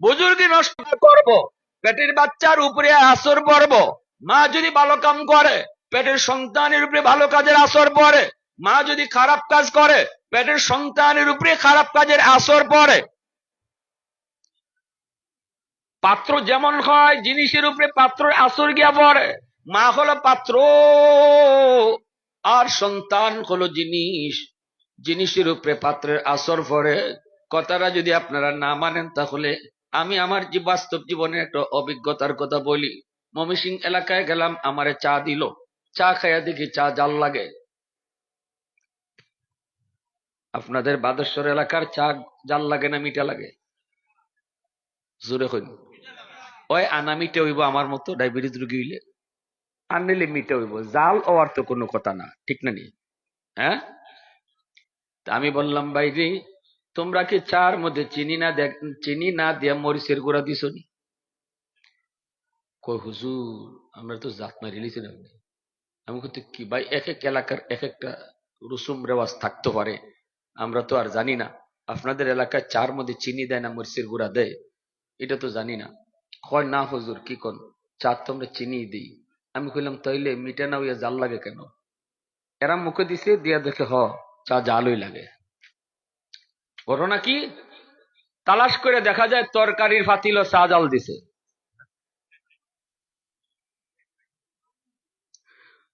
বুজুর্গি নষ্ট করব, পেটের বাচ্চার উপরে আসর পড়ব। মা যদি ভালো কাম করে, পেটের সন্তানের উপরে ভালো কাজের আসর পড়ে। মা যদি খারাপ কাজ করে, পেটের সন্তানের উপরে খারাপ কাজের আসর পড়ে। পাত্র যেমন হয়, জিনিসের উপরে পাত্রের আসর গিয়া পড়ে। মা হলো পাত্র, আর সন্তান হলো জিনিস। জিনিসের উপরে পাত্রের আসর পড়ে। কথাটা যদি আপনারা না মানেন, তাহলে আমি আমার যে বাস্তব জীবনের একটা অভিজ্ঞতার কথা বলি। মমিসিং এলাকায় গেলাম, আমারে চা দিল। চা খাইয়া দেখি চা জাল লাগে। আপনাদের বাদেশ্বর এলাকার চা জাল লাগে না মিঠা লাগে? জোরে হইন ওই আনা মিটে হইব আমার মতো, ডায়াবেটিস রুগী হইলে। আনলে মিটে হইব, জাল হওয়ার তো কোনো কথা না, ঠিক না নি? হ্যাঁ? আমি বললাম বাইরে তোমরা কি চার মধ্যে চিনি না চিনি না দিয়া মরিচের গুঁড়া দিছ নি? কই হুজুর, আমরা তো জাত না রিলিছেন আপনি আমি কিন্তু কি ভাই এক এক এলাকার এক একটা রুসুম রেওয়াজ থাকতে পারে। আমরা তো আর জানি না। আপনাদের এলাকায় চার মধ্যে চিনি দেয় না, মরিচের গুঁড়া দেয়? এটা তো জানি না। কয়, না হুজুর, কি কন? চা তো আমরা চিনি দিই। আমি কইলাম, তাইলে মিটে না হইয়া জাল লাগে কেন? এরা মুখে দিছে, দিয়া দেখে হ, চা জালই লাগে। ঘটনা কি? তালাশ করে দেখা যায় তরকারির ফাতিল চা জাল দিছে।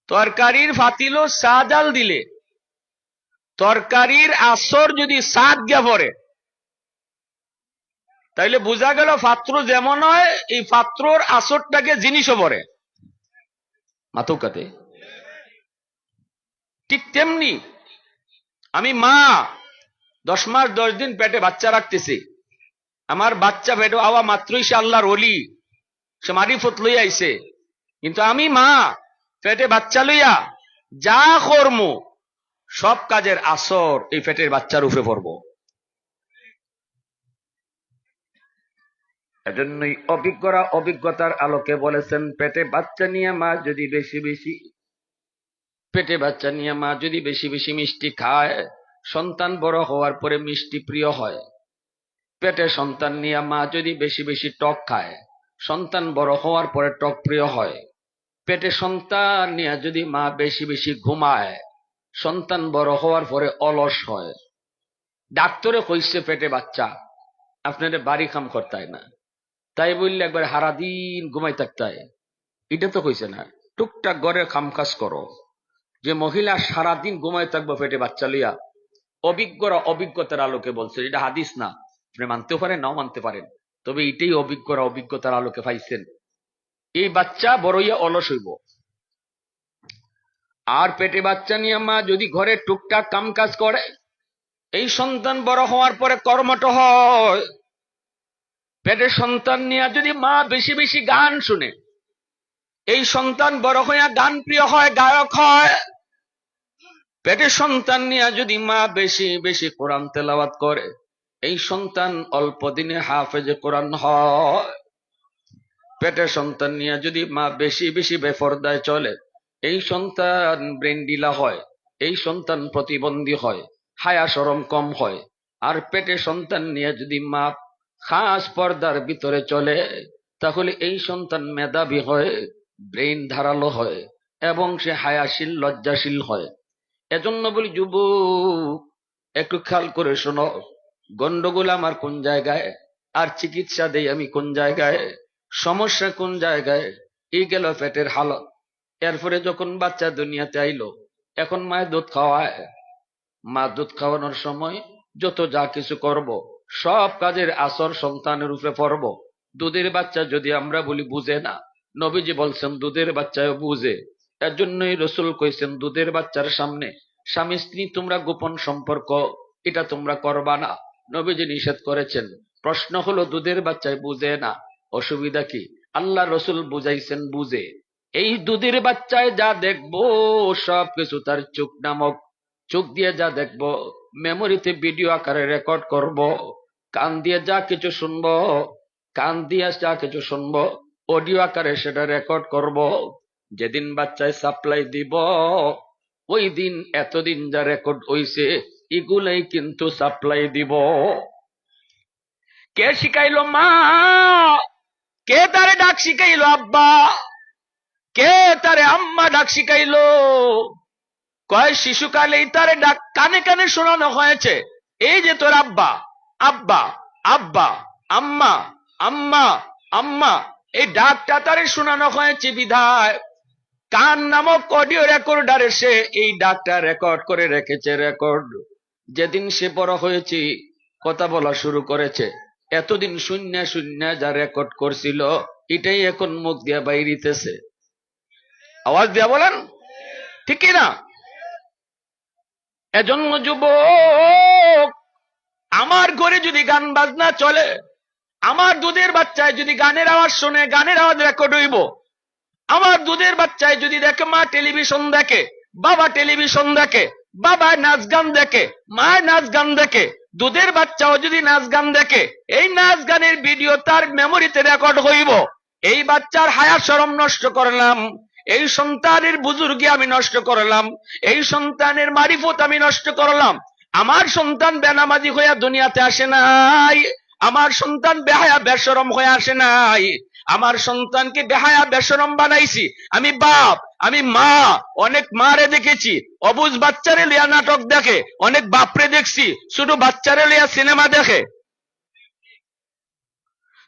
তরকারির ফাতিল চা জাল দিলে, তরকারির আসর যদি সাত গিয়া পড়ে, তাইলে বোঝা গেল পাত্র যেমন হয়, এই পাত্রর আসরটাকে জিনিসও পড়ে। মাতৌকাতে ঠিক তেমনি আমি মা দশ মাস, দশ দিন পেটে বাচ্চা রাখতেছি। আমার বাচ্চা পেটে আওয়া মাত্রই সে আল্লাহর অলি সে মারিফত লইয়া আইছে। কিন্তু আমি মা, পেটে বাচ্চা লইয়া যা কর্ম, সব কাজের আসর এই পেটের বাচ্চার উপরে পড়ব। এজন্যই অভিজ্ঞরা অভিজ্ঞতার আলোকে বলেছেন, পেটে বাচ্চা নিয়ে মা যদি বেশি বেশি, পেটে বাচ্চা নিয়ে মা যদি বেশি বেশি মিষ্টি খায় সন্তান বড় হওয়ার পরে মিষ্টি প্রিয় হয়। পেটে সন্তান নিয়ে মা যদি বেশি বেশি টক খায়, সন্তান বড় হওয়ার পরে টক প্রিয় হয়। পেটে সন্তান নিয়ে যদি মা বেশি বেশি ঘুমায়, সন্তান বড় হওয়ার পরে অলস হয়। ডাক্তরে কইছে পেটে বাচ্চা আপনাদের বাড়ি কাম করতায় না। তাই বললে একবার হারা দিন ঘুমাই থাকতায়। এটা তো কইছে না। টুকটাক ঘরের কাম কাজ করো। যে মহিলা সারাদিন ঘুমাই থাকব পেটে বাচ্চা লইয়া অভিজ্ঞরা অভিজ্ঞতার আলোকে বলছে এটা হাদিস না। আপনি মানতেও পারেন, নাও মানতে পারেন। তবে এটাই অভিজ্ঞরা অভিজ্ঞতার আলোকে পাইছেন। এই বাচ্চা বড়ইয়া অলস হইব। আর পেটে বাচ্চা নিয়ে মা যদি ঘরে টুকটাক কাম কাজ করে, এই সন্তান বড় হওয়ার পরে কর্মঠ হয়। পেটে সন্তান নিয়ে যদি মা বেশি বেশি গান শুনে, এই সন্তান বড় হইয়া গান প্রিয় হয়, গায়ক হয় পেটের সন্তান নিয়ে যদি মা বেশি বেশি কোরআন তেলাওয়াত করে, এই সন্তান অল্প দিনে হাফেজে কোরআন হয়। পেটের সন্তান নিয়ে যদি মা বেশি বেশি বেফরদায় চলে, এই সন্তান ব্রেন্ডিলা হয়, এই সন্তান প্রতিবন্ধী হয়, হায়া সরম কম হয়। আর পেটে সন্তান নিয়ে যদি মা খাস পর্দার ভিতরে চলে, তাহলে এই সন্তান মেধাবী হয় ব্রেইন ধারালো হয়, এবং সে হায়াশীল, লজ্জাশীল হয়। এজন্য বলি, যুবক, একটু খেয়াল করে শোনো। গন্ডগোল আমার কোন জায়গায়? আর চিকিৎসা দেই আমি কোন জায়গায়? সমস্যা কোন জায়গায়? এই গেল পেটের হালত। এরপরে যখন বাচ্চা দুনিয়াতে আইলো, এখন মায়ের দুধ খাওয়ায়। মা দুধ খাওয়ানোর সময় যত যা কিছু করব, সব কাজের আসর সন্তানের উপরে পড়ব। দুধের বাচ্চা যদি আমরা বলি বুঝে না, নবীজি বলছেন, দুধের বাচ্চাও বুঝে। এর জন্যই রসুল কইছেন, দুধের বাচ্চার সামনে স্বামী স্ত্রী, তোমরা গোপন সম্পর্ক, এটা তোমরা করবা না। নবীজি নিষেধ করেছেন। প্রশ্ন হলো, দুধের বাচ্চায় বুঝে না? অসুবিধা কি? আল্লাহ রসুল বুঝাইছেন, বুঝে। এই দুধের বাচ্চায় যা দেখব সব কিছু তার চোখ নামক। চোখ দিয়ে যা দেখব, মেমোরিতে ভিডিও আকারে রেকর্ড করব। কান দিয়ে যা কিছু শুনব, কান দিয়ে যা কিছু শুনব, অডিও আকারে সেটা রেকর্ড করব। যেদিন বাচ্চায় সাপ্লাই দিব ওই দিন এতদিন যা রেকর্ড হইছে, এগুলাই কিন্তু সাপ্লাই দিব। কে শিখাইলো মা? কে তারে ডাক শিখাইলো আব্বা? কে তারে আম্মা ডাক শিখাইলো কয় শিশুকালেই তারে ডাক কানে কানে শোনানো হয়েছে। এই যে তোর আব্বা আব্বা আব্বা, আম্মা আম্মা আম্মা, এই ডাকটা তারে শোনানো হয়েছে বিধায়। কান নামক অডিও রেকর্ডারে সে এই ডাকটা রেকর্ড করে রেখেছে, রেকর্ড। যেদিন সে বড় হয়েছে, কথা বলা শুরু করেছে। এতদিন শূন্য শূন্য যা রেকর্ড করছিল, এটাই এখন মুখ দিয়া বাইরিতেছে। আওয়াজ দিয়া বলেন, ঠিক না? এজন্য যুবক, আমার ঘরে যদি গান বাজনা চলে, আমার দুধের বাচ্চায় যদি গানের আওয়াজ শোনে, গানের আওয়াজ রেকর্ড হইব। আমার দুধের বাচ্চায় যদি দেখে, মা টেলিভিশন দেখে, বাবা টেলিভিশন দেখে, বাবা নাচ গান দেখে, মা নাচ গান দেখে, দুধের বাচ্চাও যদি নাচ গান দেখে, এই নাচ গানের ভিডিও তার মেমোরিতে রেকর্ড হইব। এই বাচ্চার হায়া সরম নষ্ট করলাম, এই সন্তানের বুজুর্গে আমি নষ্ট করলাম, এই সন্তানের মারিফত আমি নষ্ট করলাম। আমার সন্তান বেনামাজি হইয়া দুনিয়াতে আসে নাই, আমার সন্তান বেহায়া বেসরম হয়ে আসে নাই। আমার সন্তানকে বেহায়া বেসরম বানাইছি। আমি বাপ, আমি মা, অনেক মারে দেখেছি। অবুজ বাচ্চারে লিয়া নাটক দেখে, অনেক বাপরে দেখছি। ছোট বাচ্চারে লিয়া সিনেমা দেখে।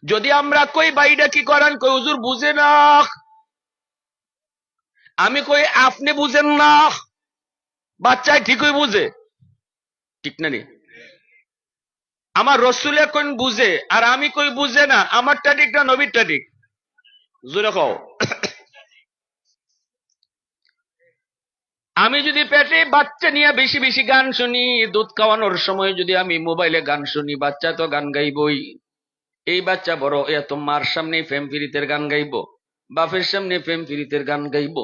যদি আমরা কই বাইটা কি করেন, কই হুজুর বুঝে না। আমি কই আপনি বুঝেন না। বাচ্চায় ঠিকই বুঝে। ঠিক না রে আমার রসুলে কোন বুঝে, আর আমি কই বুঝে না, আমারটা ঠিক না নবীরটা ঠিক জোরে কও। আমি যদি পেটে বাচ্চা নিয়ে বেশি বেশি গান শুনি, দুধ খাওয়ানোর সময় যদি আমি মোবাইলে গান শুনি, বাচ্চা তো গান গাইবই। এই বাচ্চা বড় এত মার সামনে ফেম ফিরিতের গান গাইব, বাপের সামনে ফেম ফিরিতের গান গাইব,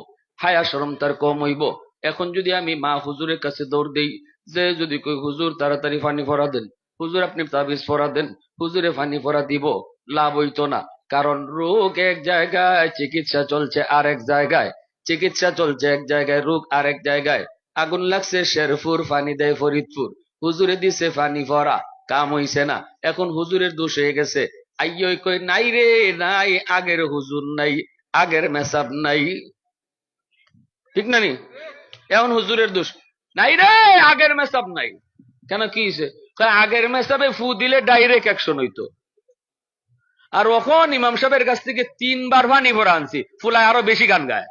হায়া সরম তার কম হইব। এখন যদি আমি মা হুজুরের কাছে দৌড় দেই, যে যদি কই, হুজুর, তাড়াতাড়ি ফানি ফরা দেন। হুজুর আপনি তাবিজ ফরা দেন, হুজুরে ফানি ফরা দিব, লাভ হইতো না। কারণ রোগ এক জায়গায়, চিকিৎসা চলছে আর এক জায়গায়। চিকিৎসা চলছে এক জায়গায়, রোগ আর এক জায়গায়। আগুন লাগছে শেরপুর, ফানি দেয় ফরিদপুর। হুজুরে দিছে ফানি ফরা কাম হইছে না। এখন হুজুরের দোষ হয়ে গেছে। আইয়ই কই, নাই রে, নাই, আগের হুজুর নাই, আগের মেসাব নাই। ঠিক না নি? এখন হুজুরের দোষ, নাই রে, আগের মেসাব নাই। কেন কি কয় আগের মেসাবে ফু দিলে ডাইরেক্ট অ্যাকশন হইতো। আর ওখন ইমাম সাহেবের কাছ থেকে তিনবার ভানি ভরা আনছি, ফুলায় আরও বেশি গান গায়।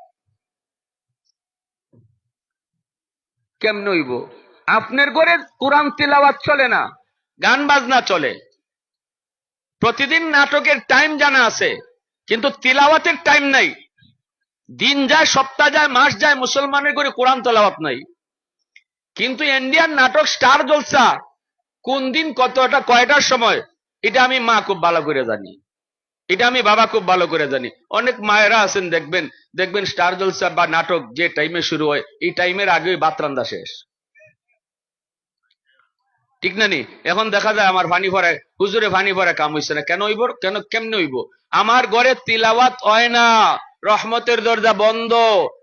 কেমন হইব? আপনার ঘরে কোরআন তিলাওয়াত চলে না? গান বাজনা চলে। প্রতিদিন নাটকের টাইম জানা আছে, কিন্তু তিলাওয়াতের টাইম নাই। দিন যায়, সপ্তাহ যায়, মাস যায়, মুসলমানের ঘরে কোরআন তেলাওয়াত নাই। কিন্তু ইন্ডিয়ান নাটক স্টার জলসা কোন দিন কতটা, কয়টার সময়? এটা আমি মা খুব ভালো করে জানি। এটা আমি বাবা খুব ভালো করে জানি। অনেক মায়েরা আছেন, দেখবেন দেখবেন স্টার জলসা বা নাটক যে টাইমে শুরু হয়, এই টাইমের আগেই বাতরান্দা শেষ। ঠিক না নি? এখন দেখা যায় আমার ফানি ভরে, হুজুরে ফানি ভরে কাম হইছে না। কেন হইব? কেন, কেমনে হইব? আমার ঘরে তিলাওয়াত হয় না। রহমতের দরজা বন্ধ।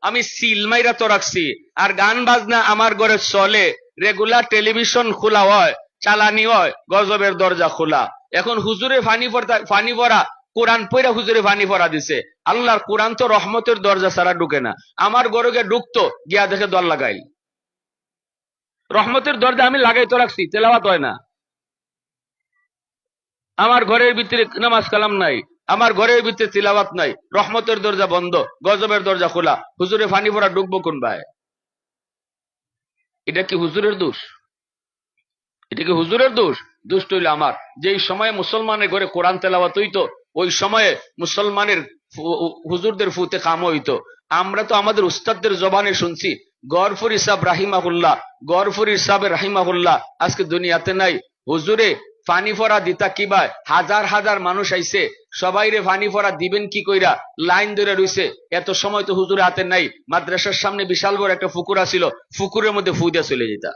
আমি সিল মাইরা তো রাখছি। আর গান বাজনা আমার ঘরে চলে। রেগুলার টেলিভিশন খোলা হয়। চালানি হয়, গজবের দরজা খোলা। এখন হুজুরে ফানি ভরা ফানি ভরা কোরআন পইরা হুজুরে ফানি ভরা দিছে। আল্লাহর কোরআন তো রহমতের দরজা ছাড়া ঢুকে না। আমার গরুকে ঢুকতো, গিয়া দেখে দল লাগাইল। রহমতের দরজা আমি লাগাই তো রাখছি, তেলাওয়াত হয় না। আমার ঘরের ভিতরে নামাজ কালাম নাই, আমার ঘরের ভিতরে তিলাওয়াত নাই। রহমতের দরজা বন্ধ, গজবের দরজা খোলা। হুজুরে ফানি ভরা ঢুকবো কোন ভাই? এটা কি হুজুরের দোষ? এটা কি হুজুরের দোষ? দুষ্ট হইল আমার। যেই সময়ে মুসলমানের ঘরে কোরআন তেলাওয়াত হইতো, ওই সময়ে মুসলমানের হুজুরদের ফুতে কাম হইতো। আমরা তো আমাদের উস্তাদদের জবানে শুনছি, গরফুর ইসাব রাহিমাহুল্লাহ, গরফুর ইসাব রাহিমাহুল্লাহ, আজকে দুনিয়াতে নাই। হুজুরে, ফানি ফরা দিতা কি ভাই হাজার হাজার মানুষ আইছে, সবাই রে ফানি ফরা দিবেন কি কইরা? লাইন ধরে রইছে। এত সময় তো হুজুরে হাতে নাই। মাদ্রাসার সামনে বিশাল বড় একটা ফুকুর আছিল, ফুকুরের মধ্যে ফু দিয়া চলে যেতা।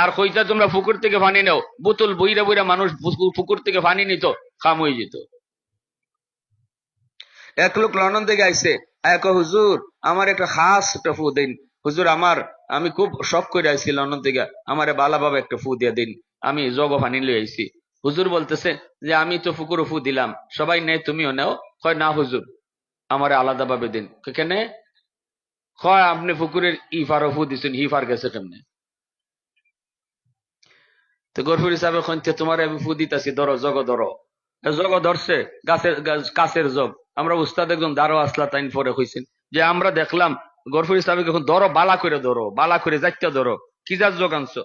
আর কইতা তোমরা পুকুর থেকে পানি নাও। বোতল বইরা বইরা মানুষ পুকুর থেকে পানি নিত, খাম হয়ে যেত। এক লোক লন্ডন থেকে আইছে এক হুজুর, আমার একটা খাস একটা ফু দিন। হুজুর, আমার, আমি খুব শখ করে আইছি লন্ডন থেকে, আমারে বাবা একটা ফু দিয়া দিন। আমি জগ পানি লই আইছি। হুজুর বলতেছে যে, আমি তো ফুকুর ফু দিলাম, সবাই নেই তুমিও নেও। কয়, না হুজুর, আমার আলাদা ভাবে দিন কেন? কয়, আপনি ফুকুরের ইফার ফু দিছেন, হিফার গেছে তেমনি তো গরফুর হিসাবে কইতে তোমার আমি ফু দিতেছি, ধরো, জগ ধরো। জগ ধরছে, গাছের কাছের জগ। আমরা উস্তাদ একজন দারো আসলা তাইন পরে কইছেন যে, আমরা দেখলাম গরফুর হিসাবে যখন ধরো, বালা করে ধরো, বালা করে যাইতে ধরো। কি যার যোগ আনছো?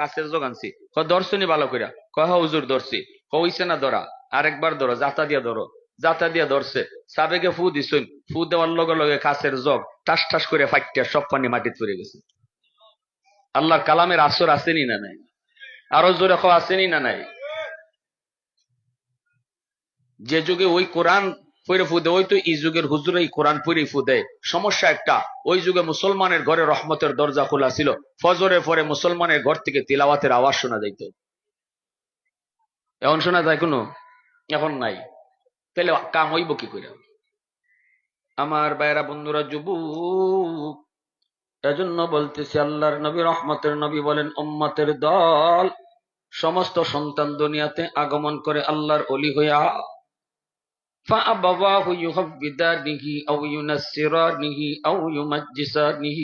কাছের যোগ আনছি। কয় ধরছনি ভালো করে কয় হ্যাঁ হুজুর, ধরছি। কইছে না ধরা, আরেকবার ধরো, জাতা দিয়া ধরো, জাতা দিয়া ধরছে। সাবেকে ফু দিছুন, ফু দেওয়ার লগে লগে কাছের জগ টাস টাস করে ফাইটিয়া সব পানি মাটিত পড়ে গেছে। আল্লাহর কালামের আসর আসেনি না নাই? আরও জোরে খাওয়া আসেনি না নাই? যে যুগে ওই কোরআন পড়ে ফুদে ওই তো এই যুগের হুজুর এই কোরআন পড়ে ফুদে সমস্যা একটা, ওই যুগে মুসলমানের ঘরে রহমতের দরজা খোলা ছিল, ফজরের পরে মুসলমানের ঘর থেকে তিলাওয়াতের আওয়াজ শোনা যাইত। এখন শোনা যায় কোনো? এখন নাই। তাহলে কাম হইব কি করে আমার বাইরা বন্ধুরা, যুবক এজন্য বলতেছি আল্লাহর নবী রহমতের নবী বলেন উম্মতের দল সমস্ত সন্তান দুনিয়াতে আগমন করে আল্লাহর অলি হইয়া فأبواه يهودانه أو ينصرانه أو يمجسانه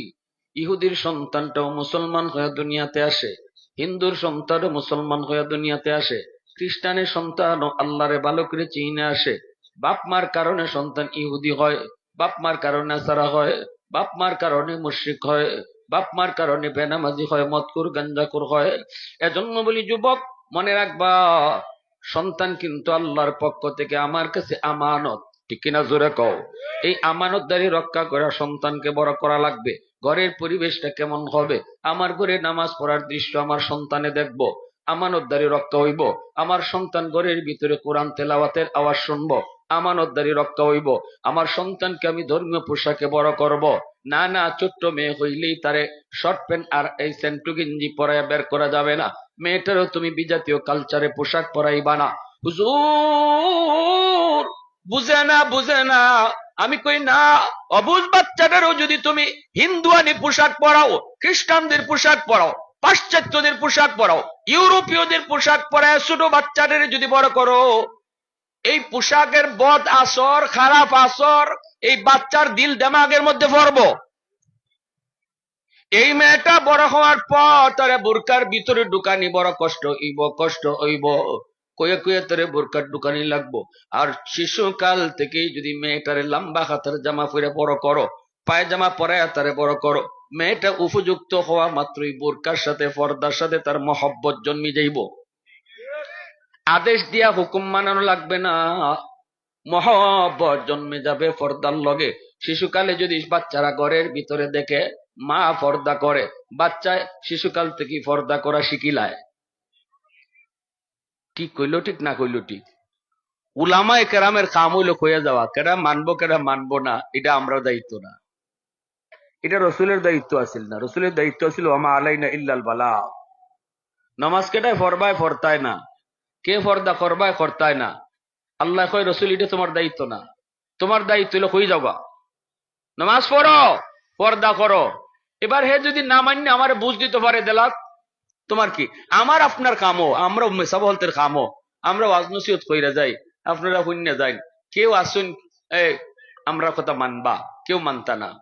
ইহুদির সন্তানটাও মুসলমান হয়ে দুনিয়াতে আসে হিন্দুর সন্তানও মুসলমান হয়ে দুনিয়াতে আসে খ্রিস্টানের সন্তানও আল্লাহরে ভালো করে চিনে আসে বাপ মার কারণে সন্তান ইহুদি হয় বাপ মার কারণে সারা হয় বাপ মার কারণে মুশ্রিক হয়, বাপ মার কারণে বেনামাজি হয় মতকুর গাঞ্জাকুর হয়। এজন্য বলি, যুবক, মনে রাখবা, সন্তান কিন্তু আল্লাহর পক্ষ থেকে আমার কাছে আমানত। ঠিক কিনা জোরে কও? এই আমানতদারি রক্ষা করা সন্তানকে বড় করা লাগবে। ঘরের পরিবেশটা কেমন হবে? আমার ঘরে নামাজ পড়ার দৃশ্য আমার সন্তানে দেখব। আমানতদারি রক্ষা হইব। আমার সন্তান ঘরের ভিতরে কোরআন তেলাওয়াতের আওয়াজ শুনব। আমানতদারি রক্ষা হইব। আমার সন্তানকে আমি ধর্মীয় পোশাকে বড় করব। না না, ছোট্ট মেয়ে হইলেই তারে শর্ট প্যান্ট আর এই সেন্টু গেঞ্জি পরাইয়া বের করা যাবে না। মেয়েটারও তুমি বিজাতীয় কালচারে পোশাক পরাইবা না। হুজুর, বুঝে না বুঝে না। আমি কই না, অবুজ বাচ্চাটারও যদি তুমি হিন্দুয়ানি পোশাক পরাও, খ্রিস্টানদের পোশাক পরাও, পাশ্চাত্যদের পোশাক পরাও, ইউরোপীয়দের পোশাক পরায় ছোট বাচ্চাদের যদি বড় করো এই পোশাকের বদ আসর, খারাপ আসর, এই বাচ্চার দিল দেমাগের মধ্যে পড়ব এই মেয়েটা বড় হওয়ার পর তারে বোরকার ভিতরে ঢুকানি বড় কষ্ট হইব কষ্ট হইব কয়ে কয়ে তারে বোরকার ঢুকানি লাগবো। আর শিশুকাল থেকেই যদি মেয়েটারে লম্বা হাতের জামা পরে বড় করো, পায়জামা পরে তারে বড় করো, মেয়েটা উপযুক্ত হওয়া মাত্রই বোরকার সাথে, পর্দার সাথে তার মহব্বত জন্মি যাইব। আদেশ দিয়া হুকুম মানানো লাগবে না। মহব্বত জন্মে যাবে পর্দার লগে। শিশুকালে যদি বাচ্চারা ঘরের ভিতরে দেখে মা পর্দা করে, বাচ্চায় শিশুকাল থেকে পর্দা করা শিখিলায়। ঠিক কইলো ঠিক না কইলো ঠিক? উলামায় কেরামের কাম হইল কইয়া যাওয়া। কেরা মানবো কেরা মানবো না, এটা আমরা দায়িত্ব না। এটা রসুলের দায়িত্ব আছিল না। রসুলের দায়িত্ব ছিল আমা আলাই না ইল্লাল বালা। নামাজ কেটায় ফরবায়, ফরতায় না। কে ফর্দা করবায় করতায় না। আল্লাহ কয়, রসুল, এটা তোমার দায়িত্ব না। তোমার দায়িত্ব হলো কই যাবা? নামাজ পড়ো পর্দা করো। এবার হে যদি না মান্য, আমার বুঝ দিতে পারে দেলাত। তোমার কি? আমার আপনার কামও আমরা মেসাবহলতের কামও। আমরা ওয়াজ নসিহত কইরা যাই, আপনারা শূন্য যাই কেউ আসুন, এ, আমরা কথা মানবা, কেউ মানতা না।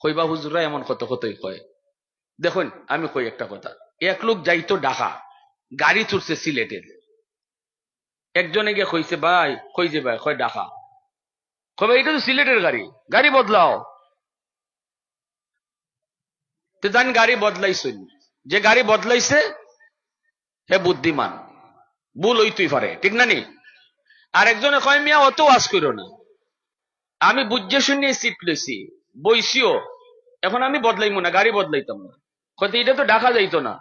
কইবা হুজুরা এমন কত কতই কয়? দেখুন, আমি কই একটা কথা। এক লোক যাইতো ঢাকা, গাড়ি চড়ছে সিলেটের। একজনে গিয়ে কইছে, ভাই, কই যে ভাই? কয়, ঢাকা। কবে এটা তো সিলেটের গাড়ি। গাড়ি বদলাও। তো জান গাড়ি বদলাইছেন। যে গাড়ি বদলাইছে, হে বুদ্ধিমান। ভুল হইতেই পারে, ঠিক না নি? আর একজনে কয়, মিয়া, অত ওয়াজ করো না। আমি বুঝে শুনে সিট লইছি। বইসিও। এখন আমি বদলাইমু না, গাড়ি বদলাইতাম না। কত এটা তো ডাকা যাইতো না।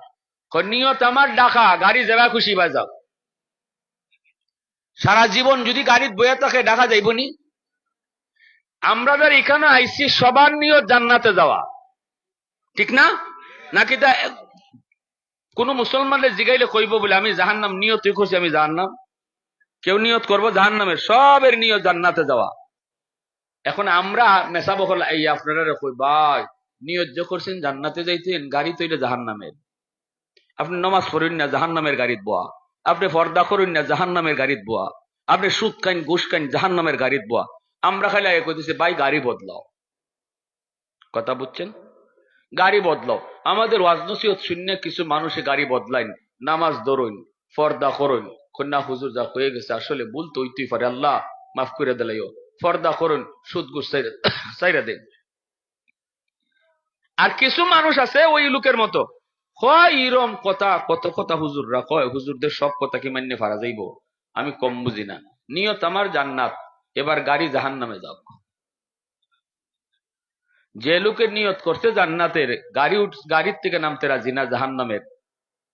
নিয়ত আমার ডাকা গাড়ি জায়গা খুশি বা যাও। সারা জীবন যদি গাড়ির বইয়া থাকে, দেখা যাইব নি? আমরা যার এখানে আইসি সবার নিয়ত জান্নাতে যাওয়া। ঠিক না? নাকি তা কোন মুসলমানের জিগাইলে কইব বলে, আমি জাহান নাম নিয়ত করছি আমি জাহান নাম কেউ নিয়ত করব জাহান নামের সবের নিয়ত জান্নাতে যাওয়া। এখন আমরা মেসা বকল এই আপনারা কই, ভাই, নিয়ত যে করছেন জান্নাতে যাইতেন, গাড়ি তৈলে জাহান নামের আপনি নমাজ পড়েন না জাহান নামের গাড়িত বয়া। আপনি ফর্দা করুন না জাহান নামের গাড়িত বোয়া। আপনি সুদ কাইন ঘুষ কাইন জাহান নামের গাড়িত বোয়া। আমরা খালি আগে কইতেছি, ভাই, গাড়ি বদলাও। কথা বুঝছেন? গাড়ি বদলাও। আমাদের ওয়াজনসিয়ত শূন্য কিছু মানুষে গাড়ি বদলাইন, নামাজ ধরুন ফর্দা করুন কন্যা হুজুর যা হয়ে গেছে, আসলে ভুল তো হইতেই পারে। আল্লাহ মাফ করে দিলাইও। ফর্দা করুন, সুদ ঘুষ চাইরা দেন। আর কিছু মানুষ আছে ওই লোকের মতো। ইরম কথা, কত কথা হুজুররা কয়? হুজুরদের সব কথা কি মান্য ফারা যাইব? আমি কম বুঝি না। নিয়ত আমার জান্নাত। এবার গাড়ি জাহান নামে যাও। যে লোকের নিয়ত করছে জান্নাতের, গাড়ি উঠ, গাড়ির থেকে নামতে রাজি না জাহান নামের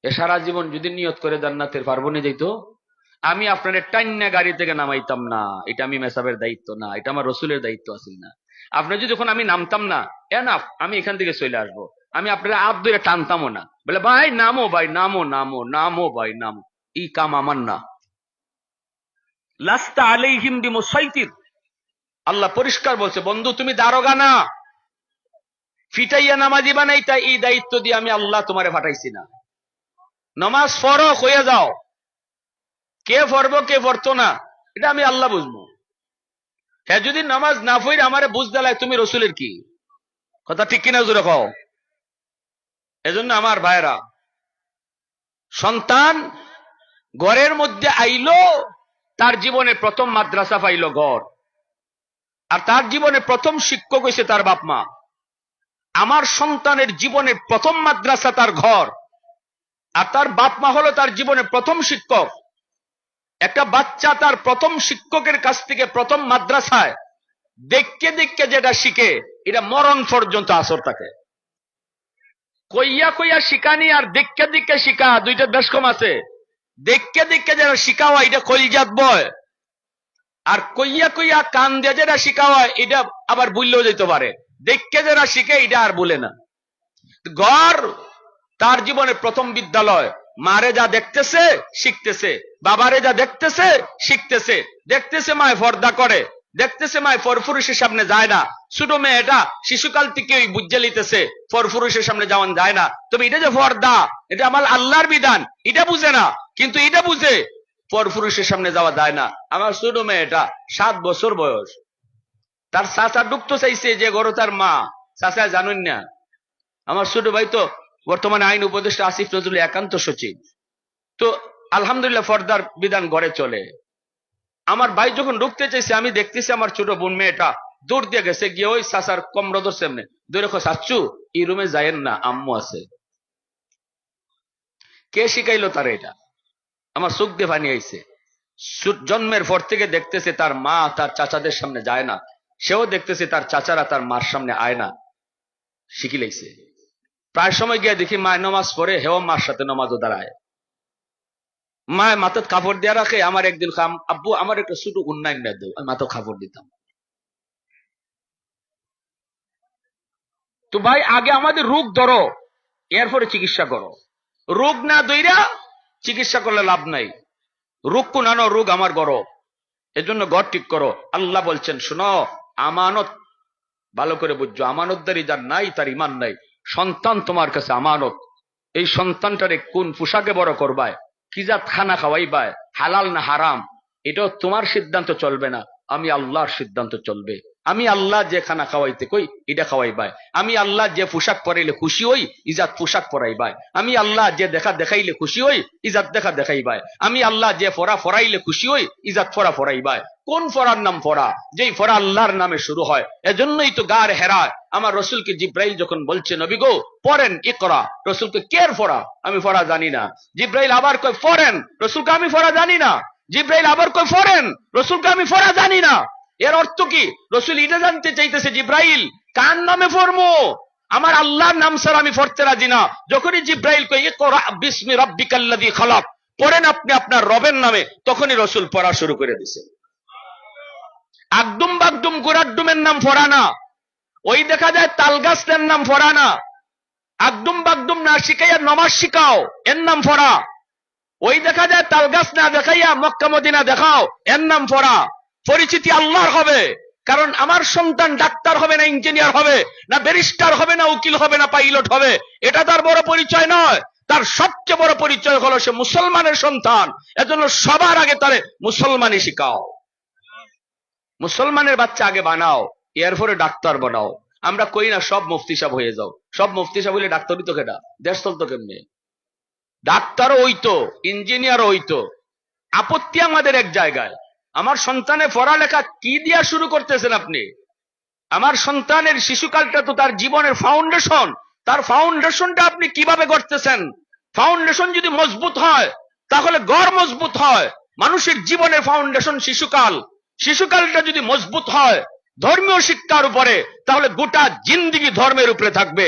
এ সারা জীবন যদি নিয়ত করে জান্নাতের পারব না যাইতো, আমি আপনার টান্না গাড়ি থেকে নামাইতাম না। এটা আমি মেসাবের দায়িত্ব না। এটা আমার রসুলের দায়িত্ব আছিল না। আপনার যদি যখন আমি নামতাম না এ এনাফ আমি এখান থেকে চলে আসব। আমি আপনার আপ ধরে টানতামও না। বলে, ভাই, নামো ভাই, নামো নামো নামো, ভাই, নামো। এই কাম আমার না। লাস্তা আলাইহিম বিমুসাইতির। আল্লাহ পরিষ্কার বলছে, বন্ধু, তুমি দারোগা না। ফিটাইয়া নামাজি বানাইতা এই দায়িত্ব দিয়ে আমি আল্লাহ তোমারে ফাটাইছি না। নমাজ ফরক হয়ে যাও। কে ফরব, কে ফরতো না, এটা আমি আল্লাহ বুঝব। হ্যাঁ যদি নামাজ না ফইরে আমারে বুঝ দেলায়, তুমি রসুলের কি? কথা ঠিক কিনা জোরে কও। এজন্য আমার ভাইরা সন্তান ঘরের মধ্যে আইলো, তার জীবনে প্রথম মাদ্রাসা পাইল ঘর। আর তার জীবনে প্রথম শিক্ষক হয়েছে তার বাপ মা। আমার সন্তানের জীবনের প্রথম মাদ্রাসা তার ঘর। আর তার বাপ মা হলো তার জীবনে প্রথম শিক্ষক। একটা বাচ্চা তার প্রথম শিক্ষকের কাছ থেকে প্রথম মাদ্রাসায় দেখকে দেখকে যেটা শিখে, এটা মরণ পর্যন্ত আসর থাকে। কইয়া কইয়া শিখানি আর দেখকে দেখকে শিখা দুইটা বেশ কম আছে। দেখকে দেখকে যারা শিখা হয় এটা কলিজাত বয়। আর কইয়া কইয়া কান দিয়ে যেটা শিখা হয় এটা আবার ভুললেও যেতে পারে। দেখকে যারা শিখে, এটা আর বলে না। ঘর, তার জীবনে প্রথম বিদ্যালয়। মারে যা দেখতেছে, শিখতেছে। বাবারে যা দেখতেছে, শিখতেছে। দেখতেছে মায় ফর্দা করে। দেখতেছে মায়, ফরফুরুষের সামনে যায় না। ছোট মেয়েটা শিশুকাল থেকে ওই বুঝে লিতেছে ফরফুরুষের সামনে যাওয়ান যায় না। তবে এটা যে ফর্দা, এটা আমার আল্লাহর বিধান, এটা বুঝে না। কিন্তু এটা বুঝে পরপুরুষের সামনে যাওয়া যায় না। আমার ছোট মেয়েটা সাত বছর বয়স। তার চাচা ডুবতো চাইছে যে গরো তার মা। চাচা জানুন না। আমার ছোট ভাই তো বর্তমানে আইন উপদেষ্টা আসিফ নজরুল একান্ত সচিব। তো আলহামদুলিল্লাহ ফর্দার বিধান গড়ে চলে। আমার ভাই যখন ঢুকতে চাইছে, আমি দেখতেছি আমার ছোট বোন মেয়েটা দৌড় দিয়ে গেছে, গিয়ে ওই চাচার কমর ধরছে এমনি দৌড়ে চাচ্ছু এই রুমে যায়েন না, আম্মু আছে। কে শিখাইলো তার এটা? আমার সুখ দিয়ে পানি আইছে। জন্মের পর থেকে দেখতেছে তার মা তার চাচাদের সামনে যায় না। সেও দেখতেছে তার চাচারা তার মার সামনে আয় না। শিখি লাইছে। প্রায় সময় গিয়ে দেখি মায় নমাজ পড়ে, হেও মার সাথে নমাজও দাঁড়ায়। মায় মাথাত কাপড় দিয়ে রাখে, আমার একদিন কাম আব্বু আমার একটা ছোট উন্নয়ন দেয় দেও, আমি মাথা কাপড় দিতাম। তো ভাই, আগে আমাদের রোগ ধরো, এরপরে চিকিৎসা করো। রোগ না দইরা চিকিৎসা করলে লাভ নাই। রোগ কোনানো রোগ আমার গরব এজন্য ঘর ঠিক করো। আল্লাহ বলছেন, শোনো, আমানত ভালো করে বুঝছ, আমানতদারি যার নাই, তার ইমান নাই। সন্তান তোমার কাছে আমানত। এই সন্তানটারে কোন পোশাকে বড় করবায়? কি জাত খানা খাওয়াইবায় হালাল না হারাম? এটাও তোমার সিদ্ধান্ত চলবে না, আমি আল্লাহর সিদ্ধান্ত চলবে। আমি আল্লাহ যে খানা খাওয়াইতে কই, এটা খাওয়াইবাই। আমি আল্লাহ যে পোশাক পরাইলে খুশি হই, ইজাত পোশাক পরাইবাই। আমি আল্লাহ যে দেখা দেখাইলে খুশি হই, ইজাত দেখা দেখাইবাই। আমি আল্লাহ যে ফরা ফরাইলে খুশি হই, ইজাত ফরা ফরাইবাই। কোন ফরার নাম ফরা? যেই ফরা আল্লাহর নামে শুরু হয়। এজন্যই তো গার হেরা। আমার রসুলকে জিব্রাইল যখন বলছে, নবী গো, পড়েন করা রসুলকে কের ফরা? আমি ফরা জানি না। জিব্রাইল আবার কই ফরেন। রসুলকে আমি ফরা জানি না। জিব্রাইল আবার কই ফরেন। রসুলকে আমি ফরা জানি না। এর অর্থ কি? রসুল এটা জানতে চাইতেছে, জিব্রাইল, কার নামে ফরমো? আমার আল্লাহর নাম স্যার আমি পড়তে রাজি না। যখনই জিব্রাইল কই বিসমি রাব্বিকাল্লাযী খালাক পড়েন আপনি আপনার রবের নামে, তখনই রসুল পড়া শুরু করে দিছে। আগডুম বাগডুম গোরাড্ডুমের নাম ফরানা ওই দেখা যায় তালগাছের নাম ফরানা আগডুম বাগডুম না শিখাইয়া নমাজ শিখাও, এর নাম ফরা। ওই দেখা যায় তালগাছ না দেখাইয়া মক্কা মদিনা দেখাও, এর নাম ফরা। পরিচিতি আল্লাহর হবে। কারণ আমার সন্তান ডাক্তার হবে না ইঞ্জিনিয়ার হবে, না ব্যারিস্টার হবে, না উকিল হবে, না পাইলট হবে। এটা তার বড় পরিচয় নয়। তার সবচেয়ে বড় পরিচয় হলো সে মুসলমানের সন্তান। এজন্য সবার আগে তারে মুসলমানই শিখাও। মুসলমানের বাচ্চা আগে বানাও, এরপরে ডাক্তার বানাও। আমরা কই না সব মুফতি সাহেব হয়ে যাও। সব মুফতি সাহেব হলে ডাক্তারই তো কেটা দেশ চলতো কেমনি? ডাক্তারও হইতো, ইঞ্জিনিয়ারও হইতো। আপত্তি আমাদের এক জায়গায়। আমার সন্তানের পড়ালেখা কি দিয়া শুরু করতেছেন আপনি? আমার সন্তানের শিশুকালটা তো তার জীবনের ফাউন্ডেশন তার ফাউন্ডেশনটা আপনি কীভাবে করতেছেন ফাউন্ডেশন যদি মজবুত হয়, তাহলে গড় মজবুত হয়। মানুষের জীবনের ফাউন্ডেশন শিশুকাল। শিশুকালটা যদি মজবুত হয়, ধর্মীয় শিক্ষার উপরে, তাহলে গোটা জিন্দিগি ধর্মের উপরে থাকবে,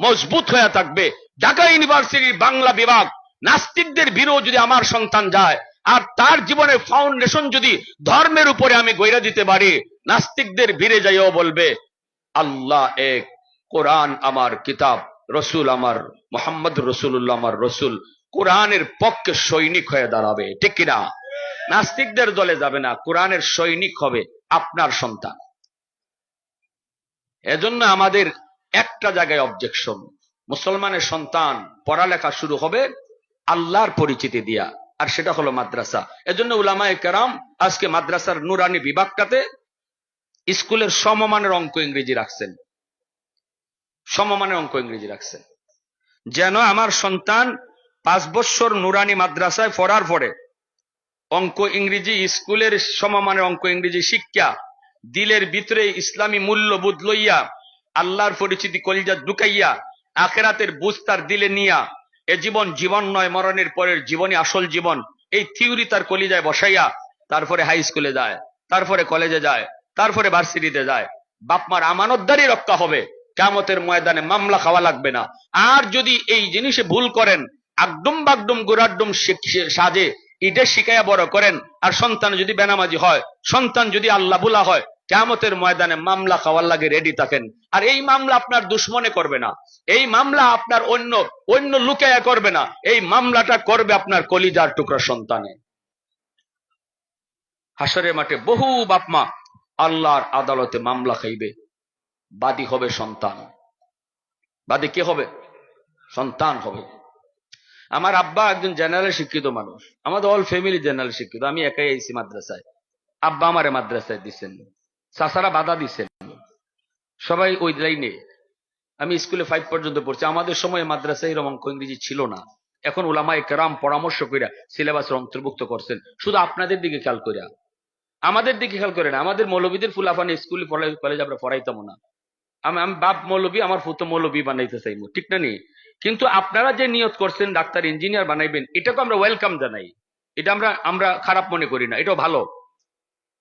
মজবুত হয়ে থাকবে। ঢাকা ইউনিভার্সিটির বাংলা বিভাগ, নাস্তিকদের বিরোধ যদি আমার সন্তান যায় আর তার জীবনের ফাউন্ডেশন যদি ধর্মের উপরে আমি গইরা দিতে পারি, নাস্তিকদের ভিড়ে যাইও বলবে, আল্লাহ এক, কোরআন আমার কিতাব, রসুল আমার, মোহাম্মদ রসুল্লাহ আমার রসুল, কোরআনের পক্ষে সৈনিক হয়ে দাঁড়াবে। ঠিক কিনা? নাস্তিকদের দলে যাবে না, কোরআনের সৈনিক হবে আপনার সন্তান। এজন্য আমাদের একটা জায়গায় অবজেকশন মুসলমানের সন্তান পড়ালেখা শুরু হবে আল্লাহর পরিচিতি দিয়া। আর সেটা হলো মাদ্রাসা। এজন্য উলামায়ে কেরাম আজকে মাদ্রাসার নুরানি বিভাগটাতে স্কুলের সমমানের অঙ্ক ইংরেজি রাখছেন। সমমানের অঙ্ক ইংরেজি রাখছেন। যেন আমার সন্তান পাঁচ বছর নুরানি মাদ্রাসায় পড়ার পরে অঙ্ক ইংরেজি, স্কুলের সমমানের অঙ্ক ইংরেজি শিক্ষা, দিলের ভিতরে ইসলামী মূল্যবোধ লইয়া, আল্লাহর পরিচিতি কলিজা ঢুকাইয়া, আখেরাতের বুঝ তার দিলে নিয়া এ জীবন জীবন নয়, মরণের পরের জীবনই আসল জীবন। এই থিওরি তার কলিজায় বসাইয়া তারপরে হাই স্কুলে যায়, তারপরে কলেজে যায়, তারপরে ভার্সিটিতে যায়। বাপমার আমানতদারি রক্ষা হবে। কামতের ময়দানে মামলা খাওয়া লাগবে না। আর যদি এই জিনিসে ভুল করেন আগডুম বাগডুম গুরাড্ডুম সাজে, ইটে শিখাইয়া বড় করেন, আর সন্তান যদি বেনামাজি হয়, সন্তান যদি আল্লাহ বুলা হয় কেমতের ময়দানে মামলা খাওয়ার লাগে রেডি থাকেন। আর এই মামলা আপনার দুশ্মনে করবে না। এই মামলা আপনার অন্য অন্য লুকাইয়া করবে না। এই মামলাটা করবে আপনার কলিজার টুকরা সন্তানে। হাসরের মাঠে বহু বাপমা আল্লাহর আদালতে মামলা খাইবে। বাদী হবে সন্তান। বাদী কে হবে? সন্তান হবে। আমার আব্বা একজন জেনারেল শিক্ষিত মানুষ। আমাদের অল ফ্যামিলি জেনারেল শিক্ষিত। আমি একাই আইছি মাদ্রাসায়। আব্বা আমারে মাদ্রাসায় দিচ্ছেন চাষারা বাধা দিচ্ছেন সবাই ওই লাইনে আমি স্কুলে ফাইভ পর্যন্ত পড়ছি। আমাদের সময় মাদ্রাসায় এরকম অঙ্ক ইংরেজি ছিল না। এখন ওলামায় কেরাম পরামর্শ কইরা সিলেবাসের অন্তর্ভুক্ত করছেন। শুধু আপনাদের দিকে খেয়াল করিয়া আমাদের দিকে খেয়াল করে না আমাদের মৌলবীদের ফুলাফানি স্কুলে কলেজ আমরা পড়াইতাম না। আমি আমি বাপ মৌলবী, আমার ফুতো মৌলবী বানাইতে চাইব ঠিক না নি? কিন্তু আপনারা যে নিয়ত করছেন, ডাক্তার ইঞ্জিনিয়ার বানাইবেন এটাকে আমরা ওয়েলকাম জানাই। এটা আমরা আমরা খারাপ মনে করি না। এটাও ভালো।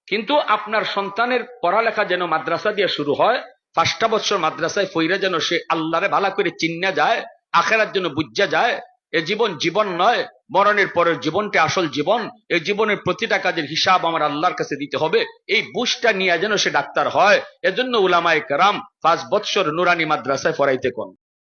কিন্তু আপনার সন্তানের পড়ালেখা যেন মাদ্রাসা দিয়ে শুরু হয় পাঁচটা বছর মাদ্রাসায় ফইরা যেন সে আল্লাহরে ভালো করে চিন্না যায় আখেরার জন্য বুঝা যায়, এ জীবন জীবন নয়, মরণের পরের জীবনটা আসল জীবন এই জীবনের প্রতিটা কাজের হিসাব আমার আল্লাহর কাছে দিতে হবে। এই বুঝটা নিয়ে যেন সে ডাক্তার হয়, এজন্য উলামায়ে কারাম পাঁচ বৎসর নুরানি মাদ্রাসায় ফরাইতে কোন।